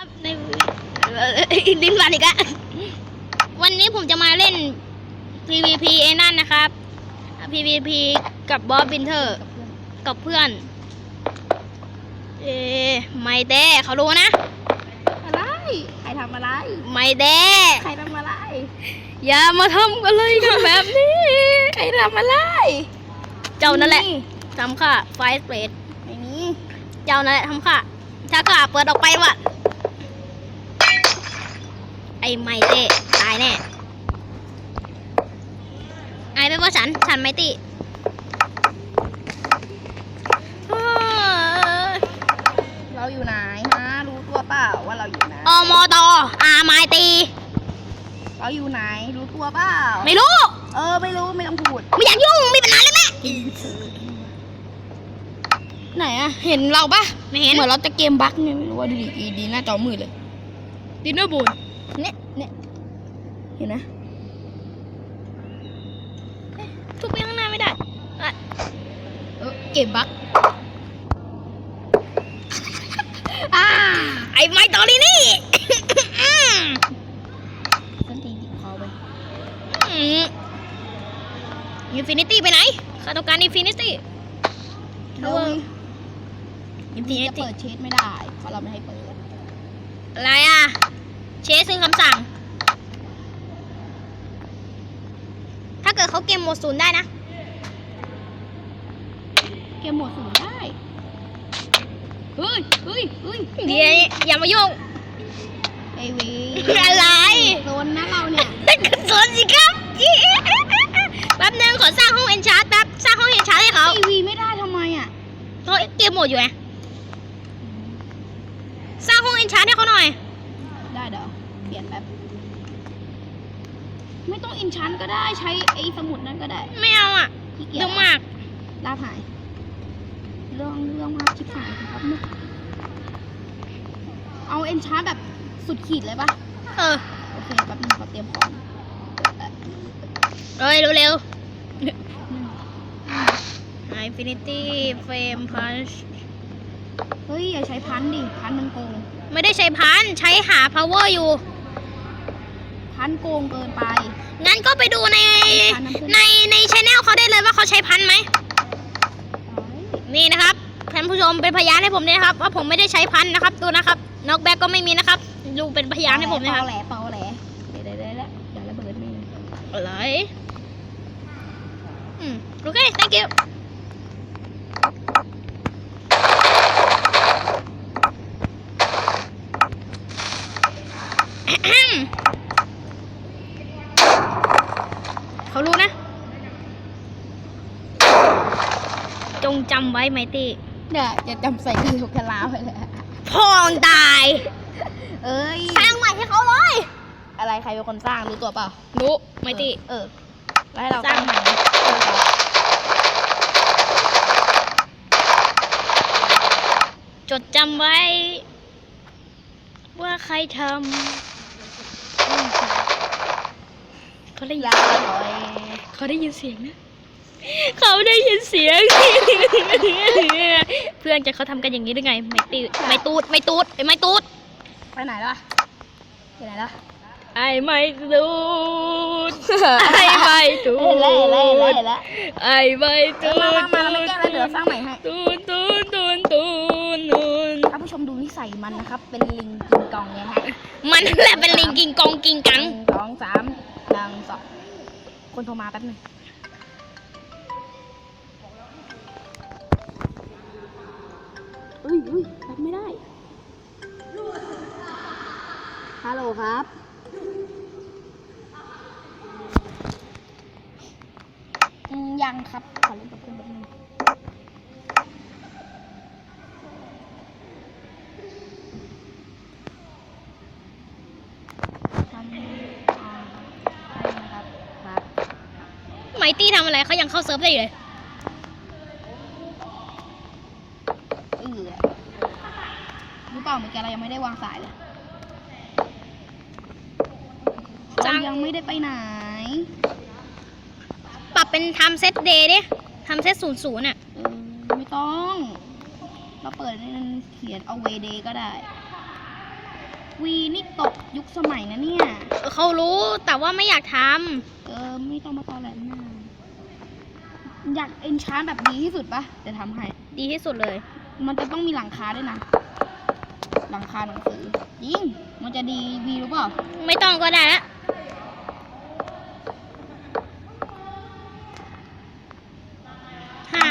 ครับในเอ่อลิ้นวันอีกอะวันนี้ผมจะมาเล่น PVP ไอ้นั่นนะครับ PVP กับบอสบินเทอร์ กับเพื่อน เอ๊ะไม่แด้เขารู้นะ อะไร ใครทำอะไร ไม่แด้ใครทำอะไร อย่ามาทำกันเลยกันแบบนี้ ใครทำอะไรเจ้านั่นแหละทำค่ะไฟสเปรดไม่มี เจ้านั่นแหละทำค่ะ ถ้าค่ะเปิดออกไปว่ะไอ้ไม่เต้ตายแน่ไอ้เป็นว่าฉันฉันไม่ติเฮ้ยเราอยู่ไหนฮะรู้ตัวเปล่าว่าเราอยู่ไหนอมตอาไม้ตี เราอยู่ไหนรู้ตัวเปล่าไม่รู้เออไม่รู้ไม่ต้องพูดไม่อยากยุ่งมีปัญหาเลยแม่ไหนอะเห็นเราปะไม่เห็นเหมือนเราจะเกมบั๊กเนี่ยไม่รู้ว่าดูดีดีหน้าจอมืดเลยดินเนอร์บูน เนี่ยเนี่ยเห็นนะทุบไปข้างหน้าไม่ได้อะเออเกมบั๊กอ่าไอ้ไม้ตอรี่นี่สันทีหยิบคอไปอินฟินิตี้ไปไหนข้าต้องการอินฟินิตี้เราอินฟินิจะตี้เปิดเชสไม่ได้เพราะเราไม่ให้เปิดอะไรอะ เชสซึ่งคำสั่ง ถ้าเกิดเขาเกมโหมดศูนย์ได้นะ เกมโหมดศูนย์ได้เฮ้ยเฮ้ยเฮ้ยเดี๋ยวอย่ามายุ่ง ไอวีอะไร โซนนะเราเนี่ยกระสนสิครับแป๊บนึงขอสร้างห้องเอนชาร์ตแป๊บ สร้างห้องเอนชาร์ตให้เขาไอวีไม่ได้ทำไมอะ เขาเกมโหมดอยู่ไง สร้างห้องเอนชาร์ตให้เขาหน่อย ได้เดี๋ยวเปลี่ยนแป๊บ ไม่ต้องอินชันก็ได้ใช้ไอ้สมุดนั่นก็ได้ไม่เอาอะขี้เกียจเรื่องมากลาบหาย เรื่องเรื่องมากชิบหายครับเนี่ยเอาเอนชาแบบสุดขีดเลยปะเออโอเคแป๊บนึงขอเตรียมของเปิดแล้วเร็วเร็วๆ Infinity Frame Punch เฮ้ย อย่าใช้พันดิ พันมันโกงไม่ได้ใช้พัน ใช้หา power อยู่ พันโกงเกินไป งั้นก็ไปดูในพันน้ำผึ้งในในชแนลเขาได้เลยว่าเขาใช้พันไหมนี่นะครับท่านผู้ชมเป็นพยานให้ผมด้วยนะครับ ว่าผมไม่ได้ใช้พันนะครับดูนะครับนอกแบ็กก็ไม่มีนะครับดูเป็นพยานให้ผมนะครับเปาแหล่เปาแหล่เดี๋ยวเดี๋ยวเดี๋ยวเดี๋ยวอย่าระเบิดนี่อะไรอืมโอเค thank you เขารู้นะ จงจำไว้ไหมตี้เนี่ยจะจำใส่กระโหลกกะลาไปเลยพ่อมึงตาย เอ้ย สร้างใหม่ให้เขาเลย อะไรใครเป็นคนสร้างรู้ตัวเปล่ารู้ไม่ตี้เออแล้วให้เราสร้างใหม่จดจำไว้ ว่าใครทำเขาได้ยิลานหน่อยเขาได้ยินเสียงนะ เขาได้ยินเสียง เพื่อนจะเขาทำกันอย่างนี้ได้ไง ไม่ตีไม่ตูดไม่ตูดไอ้ไม่ตูดไปไหนแล้วอะไปไหนแล้วไอ้ไม่ตูดไอ้ไม่ตูเล้วเล้วเล้วดเห็นแล้วไอ้ไม่ตูดมามามาเราไม่แก้แล้วเดี๋ยวสร้างใหม่ให้ตูนตูนตูนตูนตูนท่านผู้ชมดูนิสัยมันนะครับ เป็นลิงกินกองไงฮะมันแหละเป็นลิงกิงกองกิงกังสองสามหนึ่งสองคนโทรมาแป๊บนึง อุ้ยอุ้ยรับไม่ได้ ฮัลโหลครับอืมยังครับ ขอเล่นกับเพื่อนแป๊บนึงทำอ่าได้นะครับ ครับ ไมตี้ทำอะไรเขายังเข้าเซิร์ฟได้อยู่เลย เออรู้ เปล่าเมื่อกี้เรายังไม่ได้วางสายเลยจัเราง ยังไม่ได้ไปไหน ปรับเป็นทำเซตเดย์ดิทำเซตศูนย์ศูนย์อะ เออไม่ต้อง เราเปิดในนั้นเขียนเอาเวเดก็ได้ วีนี่ตกยุคสมัยนะเนี่ย เขารู้แต่ว่าไม่อยากทเออ ไม่ต้องมาตอแหลหน้าอยากเอนชานแบบดีที่สุดปะจะทำให้ำดีที่สุดเลย มันจะต้องมีหลังคาด้วยนะ หลังคาหนังสือจริงมันจะดีวีรู้เปล่าไม่ต้องก็ได้ละใช่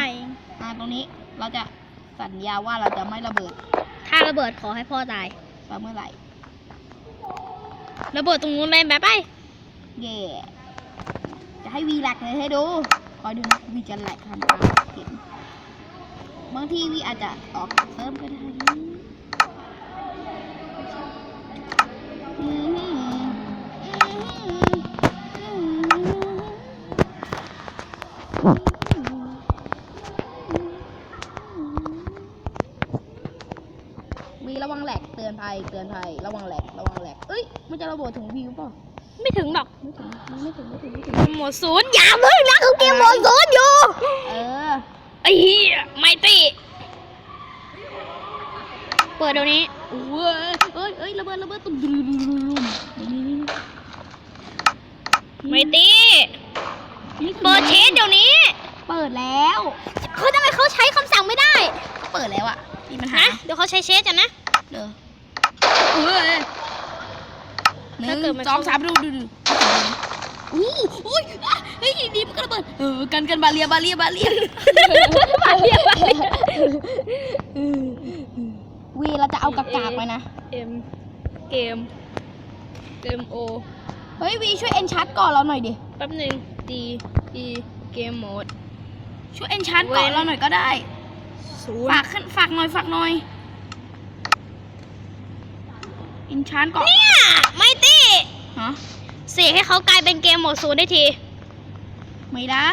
อ่าตรงนี้เราจะสัญญาว่าเราจะไม่ระเบิด ถ้าระเบิดขอให้พ่อตายไปเมื่อไหร่ระเบิดตรงนู้นเลยแบบไปเย่จะให้วีแหลกเลยให้ดูคอยดูนะวีจะแหลกทำตามเห็นบางทีวีอาจจะออกจากเซิร์ฟก็ได้อื มีระวังแหลกเตือนภัยเตือนภัยระวังแหลกระวังแหลกเอ้ยมันจะระเบิดถึงวีหรือเปล่าไม่ถึงหรอกไม่ถึงไม่ถึงไม่ถึงไม่ถึงหมดศูนย์อย่าเพิ่งนะเขาเกมหมดศูนย์อยู่เออไอ้เหี้ยไม่ตีเปิดเดี๋ยวนี้ โอ้ยเอ้ยเอ้ยระเบิดระเบิดตุ้มดุมดุมดุมดุมนี่นี่นี่ไม่ตีนี่เปิดเชสเดี๋ยวนี้ เปิดแล้วเขาทำไมเขาใช้คำสั่งไม่ได้ก็เปิดแล้วอะมีปัญหานะเดี๋ยวเขาใช้เชสกันนะเด้อเอ้ยหนึ่ถ้าเกิดมันงสองสามดูดูดูอู้อุ้ยอะเฮ้ยดีมันก็ระเบิดเออกันกันบาเลียบาเลียบาเลียบาเลียบาเลีย วีเราจะเอากากากๆไปนะเอ็มเกม เกมโอเฮ้ยวีช่วยเอนชาร์ก่อนเราหน่อยดิ แป๊บหนึ่งดีอีเกมโหมด ช่วยเอนชาร์ก่อนเว้นเราหน่อยก็ได้ ศูนย์ฝากขึ้นฝากหน่อยฝากหน่อยเอนชาร์ก่อนเนี่ย ไม่ตีฮะเสกให้เขากลายเป็นเกมโหมดศูนย์ได้ที ไม่ได้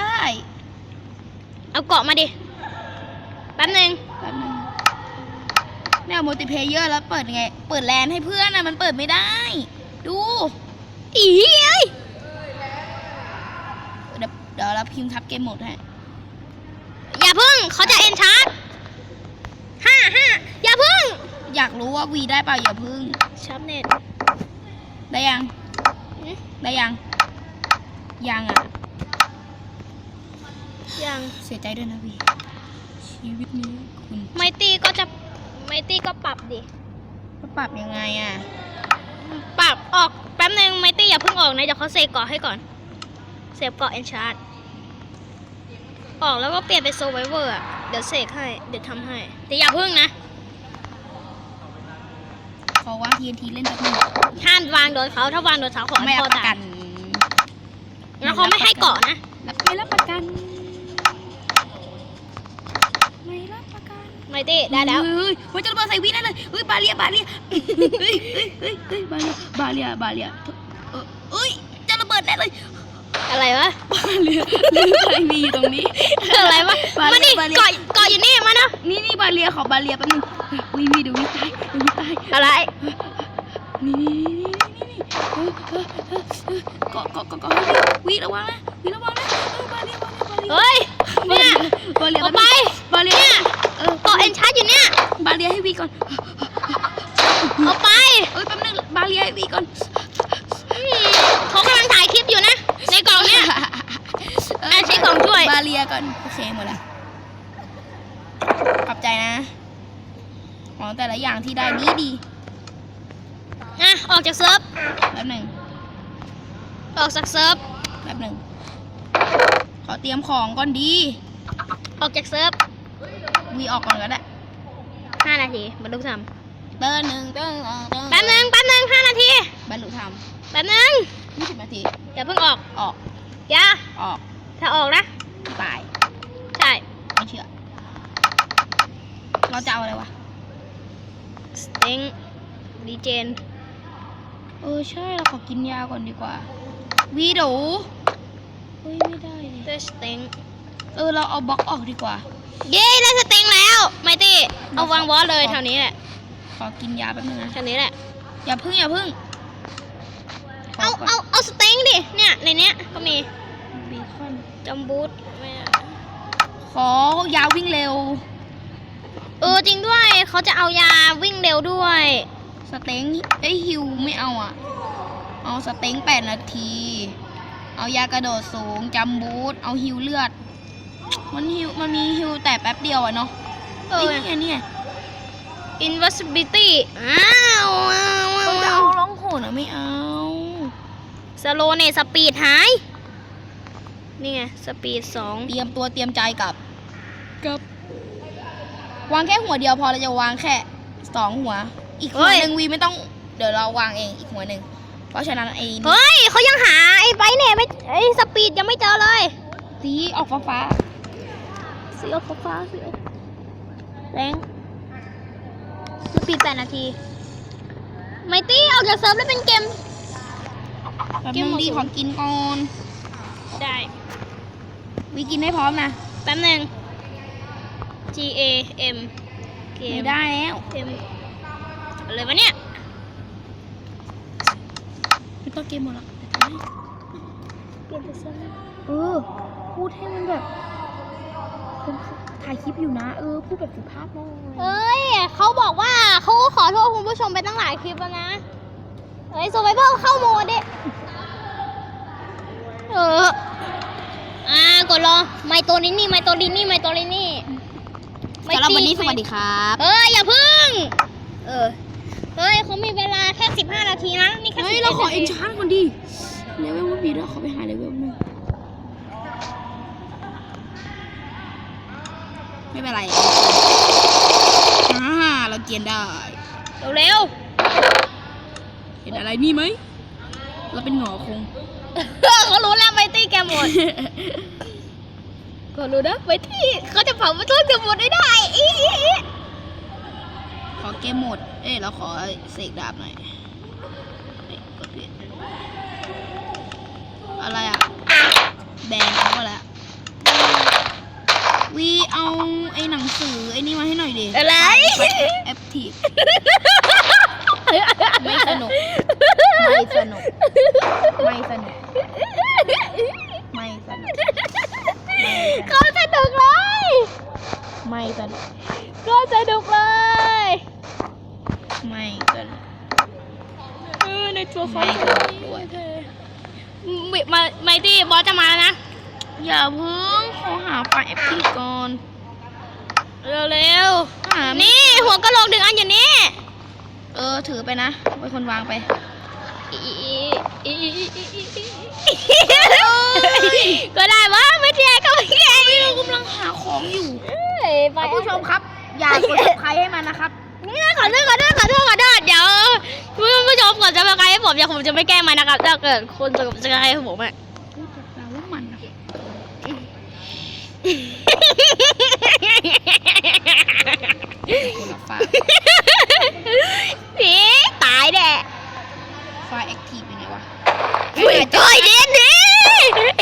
เอาเกาะมาดิ แป๊บหนึ่งแป๊บนึง เนี่ยมัลติเพเยอร์แล้วเปิดไง เปิดแลนให้เพื่อนนะมันเปิดไม่ได้ ดูอีเอ้ยเดี๋ยวเดี๋ยวเราพิมพ์ทับเกมโหมดให้อย่าพึ่งเขาจะเอนชาร์จห้าห้าอย่าพึ่ง อยากรู้ว่าวีได้เปล่าอย่าพึ่งชับเน็ตได้ยังอืมได้ยัง ยังอะ ยังเสียใจด้วยนะวีชีวิตนี้คุณไมตี้ก็จะไมตี้ก็ปรับดิจะปรับยังไงอะ ปรับออกแป๊บหนึ่งไมตี้อย่าเพิ่งออกนะเดี๋ยวเขาเซฟเกาะให้ก่อน เซฟเกาะเอนชาร์ดออกแล้วก็เปลี่ยนเป็นโซไวเวอร์อะ เดี๋ยวเสกให้ เดี๋ยวทำให้ แต่อย่าเพิ่งนะ ขอวาง TNT เล่นแป๊บนึงห้ามวางโดนเขาถ้าวางโดนเขาขอให้ไม่พ่รัอบประตากัยนแล้วเขาไม่ให้เกาะนะรับไม่รับประกัน ไม่รับประกัน ไมตี้ได้แล้ว เฮ้ยเฮ้ยมันจะระเบิดใส่วีนั่นเลยเฮ้ยบาเลียบาเลียเฮ้ยเฮ้ยเฮ้ยเฮ้ยเฮ้ยบาเลียบาเลียบาเลียเออเอ้ยจะระเบิดแน่เลยอะไรวะบาเลียเรือใครมีอยู่ตรงนี้ อะไรวะบามาเลีดิยบาเลีย เกาะเกาะอยู่นี่มานะนี่นี่บาเลียขอบาเลียแป๊บนึงวีวีเดี๋ยววีตายเดี๋ยววีตายอะไรนี่นี่นี่นี่นี่เออเออเออเออเกาะเกาะเกาะเกาะวีระวังนะวีระวังนะเออบาเลียบาเลียบาเลีย เฮ้ย เนี่ยบาเลียเอาไป บาเลียเนี่ย เออเกาะเอนชาร์ดอยู่เนี่ย บาเลียให้วีก่อน เอาไป เอ้ยแป๊บนึงบาเลียให้วีก่อนเขากำลังถ่ายคลิปอยู่นะ ในกล่องเนี่ย เออะใช้ของช่วย บาเลียก่อน โอเคหมดแล้วขอบใจนะ ของแต่ละอย่างที่ได้ดีดีอะออกจากเซิร์ฟ แป๊บหนึ่งออกจากเซิร์ฟ แป๊บหนึ่ง ขอเตรียมของก่อนดี ออกจากเซิร์ฟ วีออกก่อนก็ได้ห้านาทีบรรลุธรรมเติร์นหนึ่งเติร์นสองเติร์นแป๊บนึงแป๊บนึงห้านาทีบรรลุธรรมแป๊บนึงยี่สิบนาทีอย่าเพิ่งออกออกอย่าออกถ้าออกนะตายใช่ไม่เชื่อเราจะเอาอะไรวะสเต็งดีเจนเออใช่เราขอกินยาก่อนดีกว่าวีเดูเฮ้ยไม่ได้ดิเดสเต็งเออเราเอาบล็อกออกดีกว่า เย้ได้สเต็งแล้ว ไม่ตีเอาวางบอสเลยแถวนี้แหละขอกินยาแป๊บนึงนะแถวนี้แหละ อย่าพึ่งอย่าพึ่งขเอาก่นเอาเอาสเต็งดิ เนี่ยในเนี้ยก็มีเบคอนจัมบูทไม่ขอยาวิ่งเร็ว เออจริงด้วยเขาจะเอายาวิ่งเร็วด้วย สเต็งไอยฮิวไม่เอาอะ เอาสเต็งแปดนาที เอายากระโดดสูงจำบูทเอาฮิวเลือด มันฮิวมันมีฮิวแต่แป๊บเดียวอะเนาะเอเอ้อยเนี่ยเนี่ย invisibility อ้าวอ้าวเขาจะอ้าเอาวร้องโหนอะไม่เอาสโลเนสปีดหาย นี่ไงสปีดสองเตรียมตัวเตรียมใจกับกับ วางแค่หัวเดียวพอเราจะวางแค่สองหัว อีกหัวหนึ่งวีไม่ต้องเดี๋ยวเราวางเองอีกหัวหนึ่งเพราะฉะนั้นไอ้นี่เฮ้ยเขายังหาไอ้ไบค์เนี่ยไม่ไอ้สปีดยังไม่เจอเลยสีออกฟ้าฟ้า สีออกฟ้าสีออกแรงสปีดแปดนาทีไมตี้ออกจากเซิร์ฟแล้วเป็นเกมๆแบบเกมนึหมงดดีศูนย์ของกินก่อนได้วีกินให้พร้อมนะแป๊บหนึ่ง G A M เกไม่มได้แล้ว M อะไรวะเนี่ยไม่ต้องเกมหมดหรอกเปลี่ยนไปซะเออพูดให้มันแบบ คนถ่ายคลิปอยู่นะ เออพูดแบบสุภาพหน่อยเอ้ยเขาบอกว่าเขาก็ขอโทษคุณผู้ชมไปตั้งหลายคลิปแล้วนะเฮ้ยโซไ i เ a ิเข้าโหมดดิเอออ่ากดรอไมโตลินี่ไมโตลินี่ไมโตลินี่สำหรับวันนี้สวัสดีครับเอ้ยอย่าพึ่ง เออเฮ้ยเขามีเวลาแค่สิบห้านาทีนะนี่แค่เฮ้ย11เราขอนาทีเอ็นชาร์ก่อนดิเลเวลว่าบีแล้วขอไปหาเลเวลหนึง ไม่เป็นไรอ่าเราเกียนได้ เร็วเห็นอะไรนี่ไหม เราเป็นหงอคง ๆ เขารู้แล้วไมตี้แกหมดก็รู้นะไมตี้เขาจะเผามาทุกจะหมดได้ได้อีอีอีขอเกมหมด เอ้ยเราขอเสกดาบหน่อยเอ้ยกดเปลี่ยนอะไรอะ แบนเอาไปแล้ววีเอาไอ้หนังสือไอ้นี่มาให้หน่อยดิ อะไร แอปทีฟไม่สนุก ไม่สนุก ไม่สนุก ไม่สนุกเขาสนุกเลย ไม่สนุกก็สนุกเลย ไม่สนุกเออในตัวเขาสนุกด้วยมาไมตี้บอสจะมาแล้วนะ อย่าเพิ่งขอหาไฟล์แอปทีฟก่อน เร็วหาๆไม่นี่หัวกะโหลกดึงอันอยู่นี่เออถือไปนะเป็นคนวางไปก็ได้วะไม่เทียก็ไม่แก่เรากำลังหาของอยู่ไปท่านผู้ชมครับ อย่ากดใครให้มันนะครับนี่ขอโทษขอโทษขอโทษขอโทษเดี๋ยวคุณผู้ชมก่อนจะมาใครให้ผมเดี๋ยวผมจะไม่แกล้งมันนะครับถ้าเกิดคนจะจะใครให้ผมอะ พูดจากเราว่ามันนะคนละไฟล์ ผีตายแน่ไฟล์แอคทีฟยังไงวะอุ้ยเฮ้ยเดียนดิ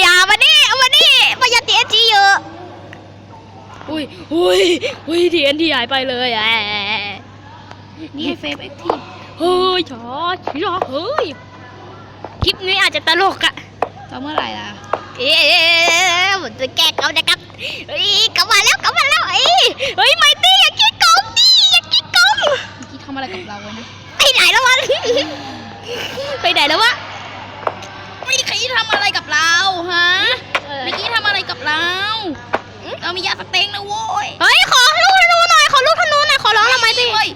อย่ามาดิเอามาดิประหยัดเตียจีเยอะอุ้ยอุ้ยอุ้ยเทียนที่หายไปเลยแอะนี่เฟซแอคทีฟเฮ้ยชอชอเฮ้ยคลิปนี้อาจจะตลกอะตอนเมื่อไหร่ล่ะ เอ๊ะผมจะแก้เขานะครับเฮ้ยกลับมาแล้วกลับมาแล้วเอ้ยเฮ้ยไมตี้อย่าขี้โกงดิอย่าขี้โกงเมื่อกี้ทำอะไรกับเราไว้นะไปไหนแล้ววะไปไหนแล้ววะไม่ใครทำอะไรกับเราฮะเมื่อกี้ทำอะไรกับเรา เรามียาสเต็งนะโว้ย เฮ้ยขอลูกธนูหน่อยขอลูกธนูหน่อยขอร้องละไมตี้ เว้ย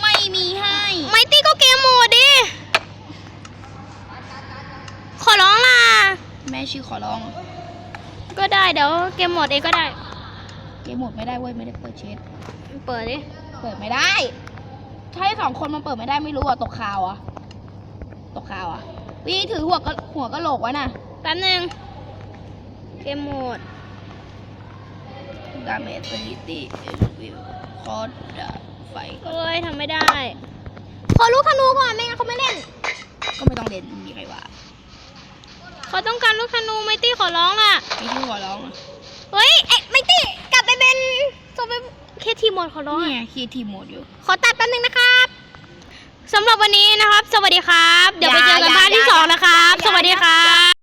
ไม่มีให้ ไมตี้ก็เกมโหมดดิ ขอร้องล่ะ แม่ชื่อ ขอร้อง ก็ได้เดี๋ยวเกมโหมดเองก็ได้ เกมหมดไม่ได้เว้ยไม่ได้เปิดเชดเปิดดิ เปิดไม่ได้ถ้าให้สองคนมันเปิดไม่ได้ไม่รู้อะตกข่าวอะตกข่าวอะวีถือหัวกะหัวกะโหลกไว้น่ะแป๊บนึงเกมโหมดดาเมจสถิติวิวคอร์ดไฟเอ้ยทำไม่ได้ ขอลูกธนูก่อนไม่งั้นเขาไม่เล่น ก็ไม่ต้องเล่นมีใครว่า เขาต้องการลูกธนูไมตี้ขอร้องล่ะไม่ชื่อขอร้องอะเฮ้ยเอ๊ะไมตี้กลับไปเป็นโซไปเคทีโหมดขอร้องนี่อะไงคีทีโหมดอยู่ ขอตัดแป๊บนึงนะครับสำหรับวันนี้นะครับ สวัสดีครับ เดี๋ยวไปเจอกันบ้านที่สองนะครับ สวัสดีครับ